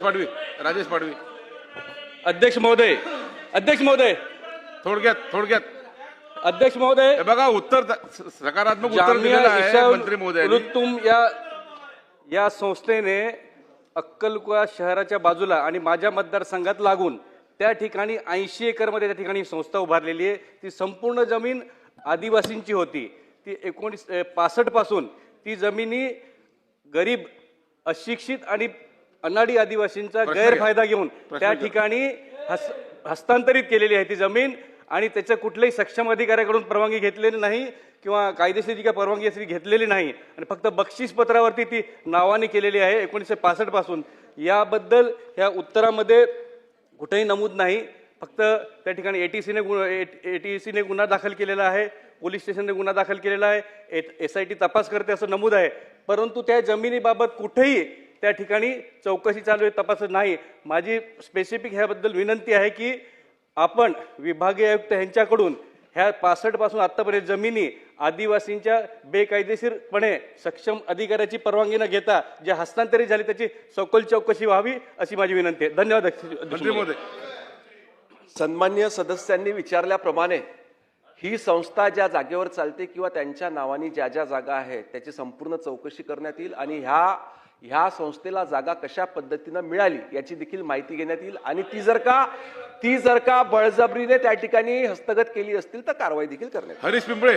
पाडवी राजेश पाडवी. अध्यक्ष महोदय अध्यक्ष महोदय. थोडक्यात थोडक्यात. अध्यक्ष महोदय. हे बघा उत्तर द- स- सकारात्मक उत्तर जामिया दिलेलं आहे इशा मंत्री महोदयांनी. उलुत्तुम या या संस्थेने अक्कलकुवा शहराच्या बाजूला आणि माझ्या मतदारसंघात लागून त्या ठिकाणी ऐंशी एकरमध्ये त्या ठिकाणी संस्था उभारलेली आहे. ती संपूर्ण जमीन आदिवासींची होती. ती एकोणीस पासष्टपासून ती जमिनी गरीब अशिक्षित आणि अनाडी आदिवासींचा. गैरफायदा घेऊन त्या. ठिकाणी हस हस्तांतरित केलेली आहे ती जमीन आणि त्याच्या कुठल्याही सक्षम अधिकाऱ्याकडून परवानगी घेतलेली नाही किंवा कायदेशीर काय परवानगी असेल घेतलेली नाही. आणि फक्त बक्षीस पत्रावरती ती नावाने केलेली आहे एकोणीसशे पासष्टपासून. याबद्दल या उत्तरामध्ये कुठेही नमूद नाही. फक्त त्या ठिकाणी एटीसीने एटीसीने गुन्हा दाखल केलेला आहे. पोलीस स्टेशनने गुन्हा दाखल केलेला आहे. एस आय टी तपास करते असं नमूद आहे. परंतु त्या जमिनीबाबत कुठेही त्या ठिकाणी चौकशी चालू आहे तपास नाही. माझी स्पेसिफिक ह्याबद्दल विनंती आहे की आपण विभागीय आयुक्त यांच्याकडून ह्या पासष्टपासून आतापर्यंत जमिनी आदिवासींच्या बेकायदेशीरपणे सक्षम अधिकाऱ्याची परवानगी न घेता जे हस्तांतरित झाली त्याची सखोल चौकशी व्हावी अशी माझी विनंती आहे. धन्यवाद सन्मान्य सदस्यांनी विचारल्याप्रमाणे ही संस्था ज्या जागेवर चालते किंवा त्यांच्या नावाने ज्या ज्या जागा आहेत त्याची संपूर्ण चौकशी करण्यात येईल आणि ह्या ह्या संस्थेला जागा कशा पद्धतीनं मिळाली याची देखील माहिती घेण्यात येईल. आणि ती जर का ती जर का बळजबरीने त्या ठिकाणी हस्तगत केली असतील तर कारवाई देखील करण्यात हरीश पिंपळे